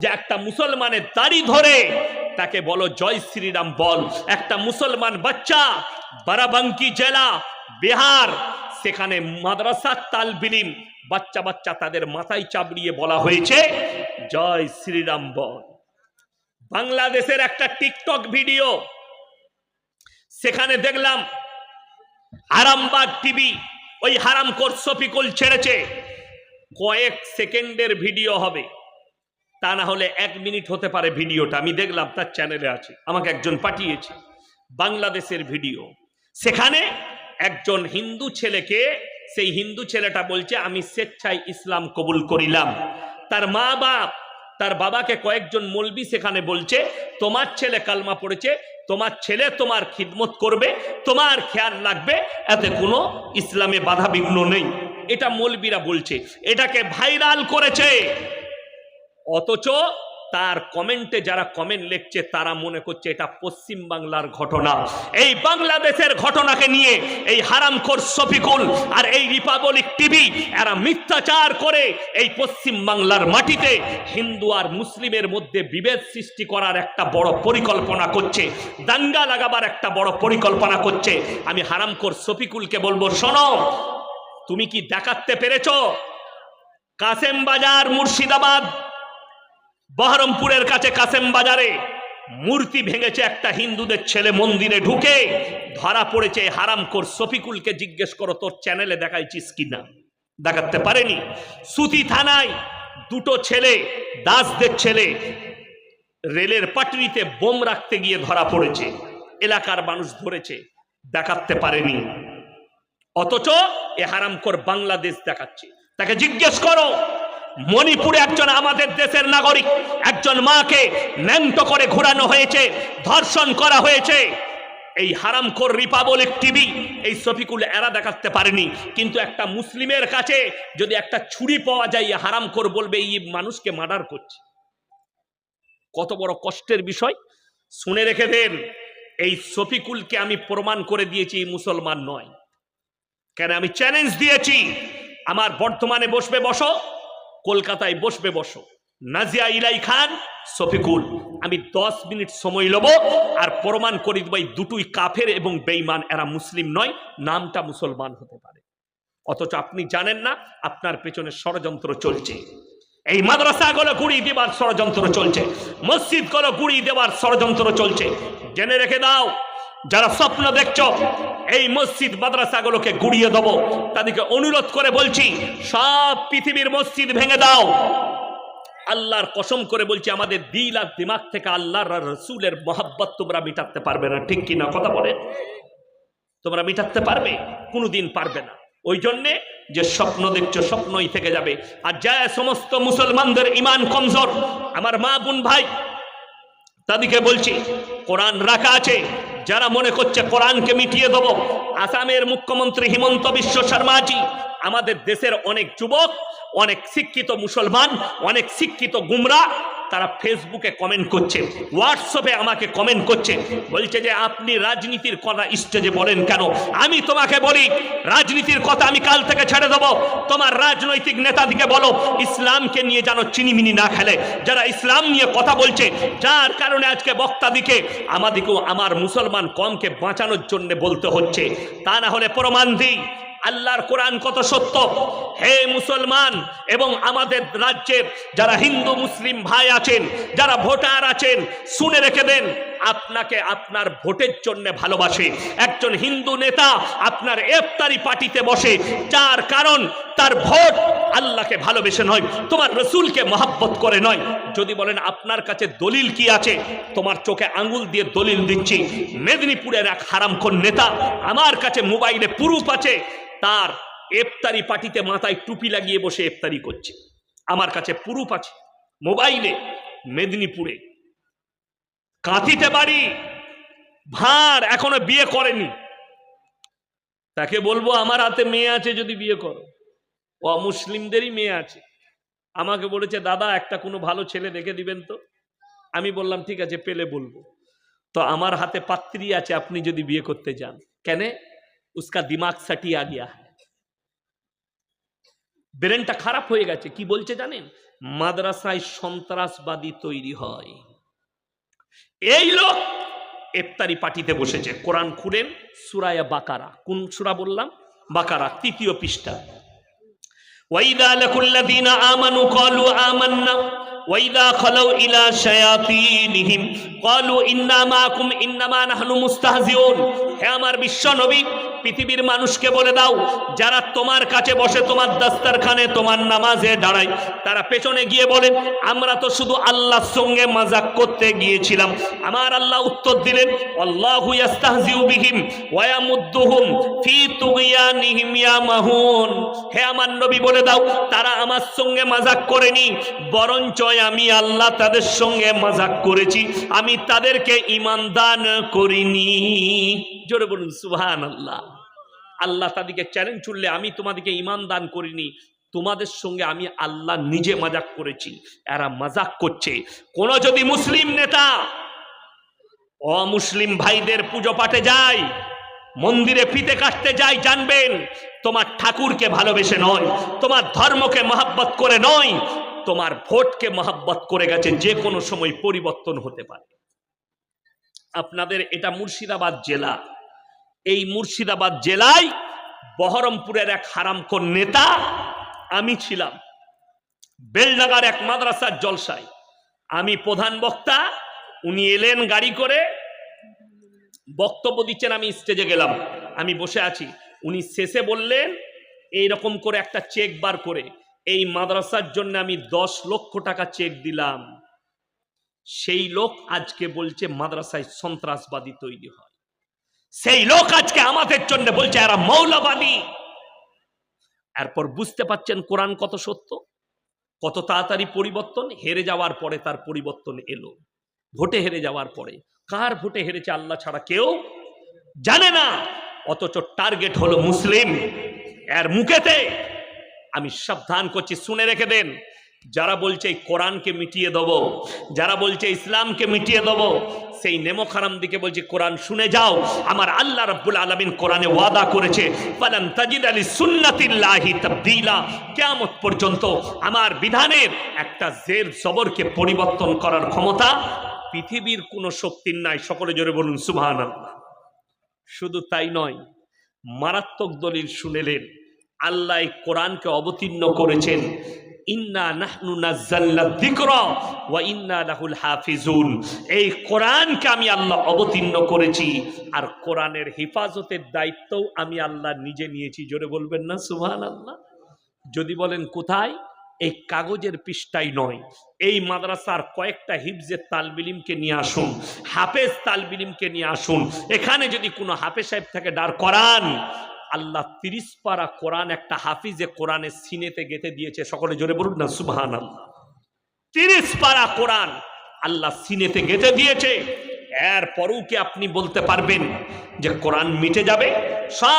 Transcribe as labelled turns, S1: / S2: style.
S1: যে একটা মুসলমানের দাড়ি ধরে তাকে বলো, জয় শ্রীরাম, বল। একটা মুসলমান বাচ্চা, বারাবাঙ্কি জেলা, বিহার, সেখানে মাদ্রাসা তালবিলিম বাচ্চা বাচ্চা তাদের মাথায় চাবড়িয়ে বলা হয়েছে, জয় শ্রীরাম, বল। বাংলাদেশের একটা টিকটক ভিডিও, সেখানে দেখলাম আরামবাগ টিভি ওই হারামখোর শফিকুল ছেড়েছে। কয়েক সেকেন্ডের ভিডিও হবে। তা না হলে এক মিনিট হতে পারে ভিডিওটা। আমি দেখলাম তার চ্যানেলে আছে। আমাকে একজন পাঠিয়েছে বাংলাদেশের ভিডিও। সেখানে একজন হিন্দু ছেলেকে, সেই হিন্দু ছেলেটা বলছে, আমি স্বেচ্ছায় ইসলাম কবুল করিলাম। তার মা বাপ, তার বাবাকে কয়েকজন মলবি সেখানে বলছে, তোমার ছেলে কালমা পড়েছে, তোমার ছেলে তোমার খিদমত করবে, তোমার খেয়াল রাখবে, এতে কোনো ইসলামে বাধা বিঘ্ন নেই। এটা মলবিরা বলছে। এটাকে ভাইরাল করেছে। অথচ তার কমেন্টে যারা কমেন্ট লিখছে, তারা মনে করছে এটা পশ্চিম বাংলার ঘটনা। এই বাংলাদেশের ঘটনাকে নিয়ে এই হারামখোর শফিকুল আর এই রিপাবলিক টিভি, এরা মিথ্যাচার করে এই পশ্চিম বাংলার মাটিতে হিন্দু আর মুসলিমের মধ্যে বিভেদ সৃষ্টি করার একটা বড় পরিকল্পনা করছে, দাঙ্গা লাগাবার একটা বড় পরিকল্পনা করছে। আমি হারামখোর শফিকুলকে বলব, শোনো, তুমি কি দেখাতে পেরেছ? কাসেম বাজার মুর্শিদাবাদ বহরমপুরের কাছে কাসেম বাজারে মূর্তি ভেঙেছে একটা হিন্দুদের ছেলে মন্দিরে ঢুকে ধরা পড়েছে হারামখোর শফিকুলকে জিজ্ঞেস করো, তোর চ্যানেলে দেখাইছিস কিনা দেখাতে পারেনি। সুতি থানায় দুটো ছেলে, দাসদের ছেলে, রেলের পাটরিতে বোম রাখতে গিয়ে ধরা পড়েছে। এলাকার মানুষ ধরেছে, দেখাতে পারেনি। অথচ এ হারামখোর বাংলাদেশ দেখাচ্ছে। তাকে জিজ্ঞেস করো মণিপুরে একজন আমাদের দেশের নাগরিক, একজন মাকে ন্যাংট করে ঘোরানো হয়েছে, ধর্ষণ করা হয়েছে। এই হারামখোর রিপাবলিক টিভি এই শফিকুল এরা দেখাতে পারেনি। কিন্তু একটা মুসলিমের কাছে যদি একটা ছুরি পাওয়া যায় হারামখোর বলবে, এই মানুষকে মার্ডার করছে। কত বড় কষ্টের বিষয়। শুনে রেখে দেন, এই শফিকুলকে আমি প্রমাণ করে দিয়েছি মুসলমান নয়। কেন আমি চ্যালেঞ্জ দিয়েছি? আমার বর্তমানে বসবে, বসো। কলকাতায় বসবে, বসো। নাজিয়া ইলাই খান, শফিকুল, আমি দশ মিনিট সময় লব আর প্রমাণ করে দেবো দুটোই কাফের এবং বেইমান এরা মুসলিম নয়, নামটা মুসলমান হতে পারে। অথচ আপনি জানেন না, আপনার পেছনে ষড়যন্ত্র চলছে। এই মাদ্রাসা মাদ্রাসাগুলো গুড়িয়ে দেবার ষড়যন্ত্র চলছে মসজিদ মসজিদগুলো গুড়িয়ে দেবার ষড়যন্ত্র চলছে। জেনে রেখে দাও, যারা স্বপ্ন দেখছ এই মসজিদ মাদ্রাসাগুলোকে গুড়িয়ে দেবো। তাদেরকে অনুরোধ করে বলছি, সব পৃথিবীর মসজিদ ভেঙে দাও। আল্লাহর কসম করে বলছি, আমাদের দিল আর দিমাগ থেকে আল্লাহর রসুলের মহাব্বত তোমরা মিটাতে পারবে না। ঠিক কিনা কথা বলে? তোমরা মিটাতে পারবে? কোনোদিন পারবে না। ওই জন্যে যে স্বপ্ন দেখছ, স্বপ্নই থেকে যাবে। আর যা সমস্ত মুসলমানদের ইমান কমজোর। আমার মা বোন ভাই, তাদেরকে বলছি, কোরআন রাখা আছে যারা মনে করছে কোরআনকে মিটিয়ে দেব, আসামের মুখ্যমন্ত্রী হিমন্ত বিশ্ব শর্মাজি, আমাদের দেশের অনেক যুবক অনেক শিক্ষিত মুসলমান, অনেক শিক্ষিত গুমরা, তারা ফেসবুকে কমেন্ট করছে হোয়াটসঅ্যাপে আমাকে কমেন্ট করছে, বলছে যে আপনি রাজনীতির কথা স্টেজে বলেন কেন? আমি তোমাকে বলি, রাজনীতির কথা আমি কাল থেকে ছেড়ে দেবো। তোমার রাজনৈতিক নেতাদিকে বলো, ইসলামকে নিয়ে যেন চিনিমিনি না খেলে। যারা ইসলাম নিয়ে কথা বলছে, যার কারণে আজকে বক্তাদিকে, আমাদিকেও আমার মুসলমান কমকে বাঁচানোর জন্য বলতে হচ্ছে। তা না হলে প্রমাণ দিই আল্লাহর কোরআন কত সত্য? হে মুসলমান এবং আমাদের রাজ্যের যারা হিন্দু, মুসলিম ভাই আছেন, যারা ভোটার আছেন, শুনে রেখে দেন আপনাকে আপনার ভোটের জন্য ভালোবাসে। একজন হিন্দু নেতা আপনার এফতারি পার্টিতে বসে, যার কারণ তার ভোট আল্লাহকে ভালোবেসে নয়, তোমার রসুলকে মহাব্বত করে নয়। যদি বলেন, আপনার কাছে দলিল কি আছে? তোমার চোখে আঙ্গুল দিয়ে দলিল দিচ্ছি। মেদিনীপুরের এক হারামখোর নেতা আমার কাছে মোবাইলে প্রুফ আছে, তার এফতারি পার্টিতে মাথায় টুপি লাগিয়ে বসে এফতারি করছে। আমার কাছে প্রুফ আছে। মোবাইলে মেদিনীপুরে কাঁথিতে বাড়ি ভাঁড় এখনও বিয়ে করেনি। তাকে বলব, আমার হাতে মেয়ে আছে, যদি বিয়ে করো। ও মুসলিমদেরই মেয়ে আছে। আমাকে বলেছে, দাদা, একটা কোনো ভালো ছেলে দেখে দিবেন তো? আমি বললাম, ঠিক আছে, পেলে বলব। তো আমার হাতে পাত্রী আছে, আপনি যদি বিয়ে করতে যান। কেন? উসকা দিমাগ সাটিয়া গিয়া ব্রেনটা খারাপ হয়ে গেছে। কি বলছে জানেন? মাদ্রাসায় সন্ত্রাসবাদী তৈরি হয়। এই লোক ইফতারি পার্টিতে বসেছে। কোরআন খুলেন, সুরায়া বাকারা। কোন সুরা বললাম? বাকারা, তৃতীয় পৃষ্ঠা। ওয়াইদা লাকুল্লাদিনা আমানু কলু আমান্না, ওয়াইদা খলৌ ইলা শায়াতিনহিম। কলু ইন্না মাকুম, ইন্নামা নাহনু মুস্তাহজিউন। হে আমার বিশ্ব নবী পৃথিবীর মানুষকে বলে দাও, যারা তোমার কাছে বসে তোমার দাস্তারখানে তোমার নামাজে দাঁড়ায়, তারা পেছনে গিয়ে বলেন আমরা তো শুধু আল্লাহর সঙ্গে মাজাক করতে গিয়েছিলাম। আমার আল্লাহ উত্তর দিলেন বিহিম ওয়া ইয়ামুদ্দুহুম ফি তুগয়ানিহিম ইয়ামাহুন হে আমার নবী, বলে দাও, তারা আমার সঙ্গে মাজাক করেনি, বরঞ্চ আমি আল্লাহ তাদের সঙ্গে মাজাক করেছি। আমি তাদেরকে ইমান দান করিনি। জোরে বলুন সুবহান আল্লাহ আল্লাহ তাদেরকে চ্যালেঞ্জ ছুড়লে আমি তোমাদেরকে ইমান দান করিনি, তোমাদের সঙ্গে আমি আল্লাহ নিজে মাজাক করেছি, এরা মাজাক করছে। কোন যদি মুসলিম নেতা অমুসলিম ভাইদের পুজো পাঠে যায়, মন্দিরে ফিতে কাটতে যায়, জানবেন তোমার ঠাকুরকে ভালোবেসে নয়, তোমার ধর্মকে মহাব্বত করে নয়, তোমার ভোটকে মহাব্বত করে গেছে, যে কোনো সময় পরিবর্তন হতে পারে। আপনাদের এটা মুর্শিদাবাদ জেলা। এই মুর্শিদাবাদ জেলায় বহরমপুরের এক হারামখোর নেতা আমি ছিলাম। বেলডাঙ্গার এক মাদ্রাসার জলসায়। আমি প্রধান বক্তা, উনি এলেন গাড়ি করে। বক্তব্য দিচ্ছেন, আমি স্টেজে গেলাম। আমি বসে আছি। উনি শেষে বললেন এই রকম করে একটা চেক বার করে। এই মাদ্রাসার জন্য আমি দশ লক্ষ টাকা চেক দিলাম। সেই লোক আজকে বলছে মাদ্রাসায় সন্ত্রাসবাদী তৈরি হয়। সেই লোক আজকে আমাদের জন্য বলছে, এরা মৌলবাদী। এরপর বুঝতে পাচ্ছেন কোরআন কত সত্য, কত তাড়াতাড়ি পরিবর্তন, হেরে যাওয়ার পরে তার পরিবর্তন এলো। ভোটে হেরে যাওয়ার পরে। কার ভোটে হেরেছে আল্লাহ ছাড়া কেউ জানে না। অথচ টার্গেট হলো মুসলিম। এর মুখেতে আমি সাবধান করছি, শুনে রেখে দেন। যারা বলছে এই কোরআনকে মিটিয়ে দেবো, যারা বলছে ইসলামকে মিটিয়ে দেবো, সেই নেমো খারাম দিকে বলছে, কোরআন শুনে যাও, আমার আল্লাহ রাব্বুল আলামিন কোরআনে ওয়াদা করেছে, ফালান তাজিদ আলী সুন্নাতিল্লাহি তাবদীলা, কিয়ামত পর্যন্ত আমার বিধানের একটা জের জবরকে পরিবর্তন করার ক্ষমতা পৃথিবীর কোনো শক্তির নাই। সকলে জোরে বলুন, সুবহানাল্লাহ। শুধু তাই নয়, মারাত্মক দলিল শুনেলেন, আল্লাহ কোরআনকে অবতীর্ণ করেছেন ইন্না নাহনু নাজ্জালনা যিকরা ওয়া ইন্না লাহুল হাফিজুন। এই কোরআনকে আমি আল্লাহ অবতীর্ণ করেছি, আর কোরআনের হেফাজতের দায়িত্বও আমি আল্লাহ নিজে নিয়েছি। জোরে বলবেন না, সুবহানাল্লাহ? যদি বলেন কোথায়? এই কাগজের পৃষ্ঠাই নয়। এই মাদ্রাসার কয়েকটা হিফজের তালবিলিমকে নিয়ে আসুন, হাফেজ তালবিলিমকে নিয়ে আসুন। এখানে যদি কোনো হাফেজ সাহেব থাকে ডার করান। আল্লাহ তিরিশ পারা কোরআন একটা হাফিজে কোরআনের সিনেতে গেঁথে দিয়েছে। সকলে জোরে বলুন না সুবাহান আল্লাহ তিরিশ পারা কোরআন আল্লাহ সিনেতে গেঁথে দিয়েছে। এরপরও কি আপনি বলতে পারবেন যে কোরআন মিটে যাবে? সব